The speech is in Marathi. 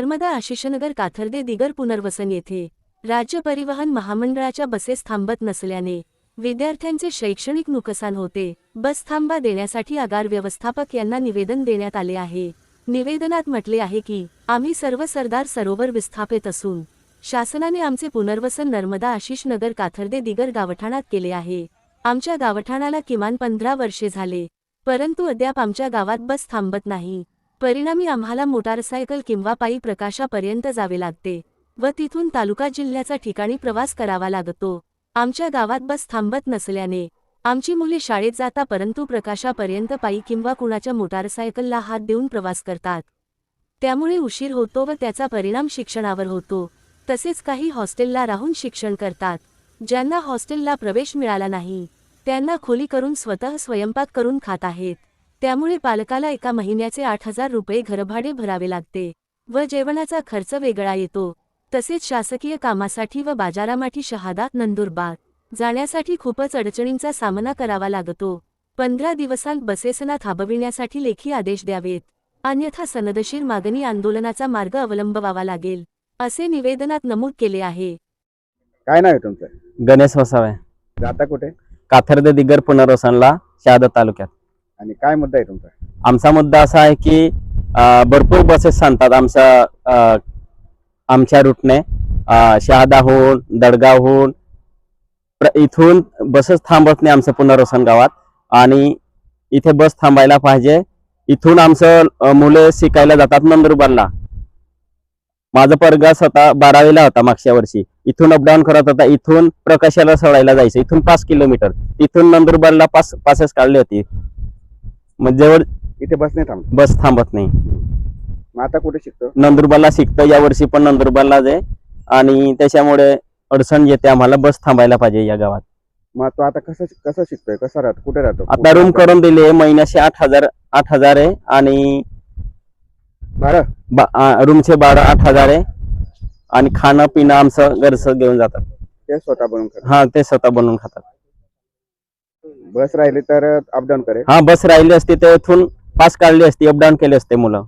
नर्मदा आशिषनगर काथर्दे दिगर पुनर्वसन येथे राज्य परिवहन महामंडळाच्या बसेस थांबत नसल्याने विद्यार्थ्यांचे शैक्षणिक नुकसान होते. बस थांबा देण्यासाठी आगार व्यवस्थापक यांना निवेदन देण्यात आले आहे. निवेदनात म्हटले आहे की आम्ही सर्व सरदार सरोवर विस्थापित असून शासनाने आमचे पुनर्वसन नर्मदा आशिष नगर काथर्दे दिगर गावठाणात केले आहे. आमच्या गावठाणाला किमान पंधरा वर्षे झाले परंतु अद्याप आमच्या गावात बस थांबत नाही. परिणामी आम्हाला मोटारसायकल किंवा पायी प्रकाशापर्यंत जावे लागते व तिथून तालुका जिल्ह्याचा ठिकाणी प्रवास करावा लागतो. आमच्या गावात बस थांबत नसल्याने आमची मुले शाळेत जाता परंतु प्रकाशापर्यंत पायी किंवा कुणाच्या मोटारसायकलला हात देऊन प्रवास करतात. त्यामुळे उशीर होतो व त्याचा परिणाम शिक्षणावर होतो. तसेच काही हॉस्टेलला राहून शिक्षण करतात. ज्यांना हॉस्टेलला प्रवेश मिळाला नाही त्यांना खोली करून स्वतः स्वयंपाक करून खात आहेत. त्यामुळे पालकाला एका महिन्याचे आठ हजार रुपये घरभाडे भरावे लागते व जेवणाचा खर्च वेगळा येतो. तसेच शासकीय कामासाठी व बाजारामाठी शहादा नंदुरबार जाण्यासाठी खूपच अडचणींचा सामना करावा लागतो. पंधरा दिवसांत बसेसना थांबविण्यासाठी लेखी आदेश द्यावेत. अन्यथा सनदशीर मागणी आंदोलनाचा मार्ग अवलंबवावा लागेल असे निवेदनात नमूद केले आहे. काय नाव आहे तुमचं? गणेश वसावे. जाता कुठे? काथर्दे दिगर पुनर्वसनला शहादा तालुक्यात. आणि काय मुद्दा आहे तुमचा? आमचा मुद्दा असा आहे की भरपूर बसेस सांगतात आमच्या आमच्या रूटने शहादाहून दडगावहून प्र- इथून बसेस थांबत नाही आमचं पुनर्वसन गावात. आणि इथे बस थांबायला पाहिजे. इथून आमचं अं, मुले शिकायला जातात नंदुरबारला. माझा परगा स्वतः बारावीला होता मागच्या वर्षी. इथून अपडाऊन करत होता. इथून प्रकाशाला सोडायला जायचं. इथून पाच किलोमीटर इथून नंदुरबारला पाच पासेस काढली होती. मग जवळ इथे बस नाही थांबत? बस थांबत नाही. मग आता कुठे शिकतो? नंदुरबारला शिकतो. या वर्षी पण नंदुरबारलाच आहे. आणि त्याच्यामुळे अडचण येते आम्हाला. बस थांबायला पाहिजे या गावात. मग तो आता कसं कसं शिकतोय? कसा राहतो? कुठे राहतो? आता रूम करून दिली. आहे महिन्याचे आठ हजार आठ हजार आहे. आणि बरं बा- आ, रूमचे भाडं आठ हजार आहे. आणि खाणं पिणं आमचं घरचं घेऊन जातात. ते स्वतः बनवून खरं हा ते स्वतः बनवून खातात. बस राहिली तर अपडाऊन करेल. हा बस राहिली असती तर इथून पास काढली असती अपडाऊन केले असते मुलं.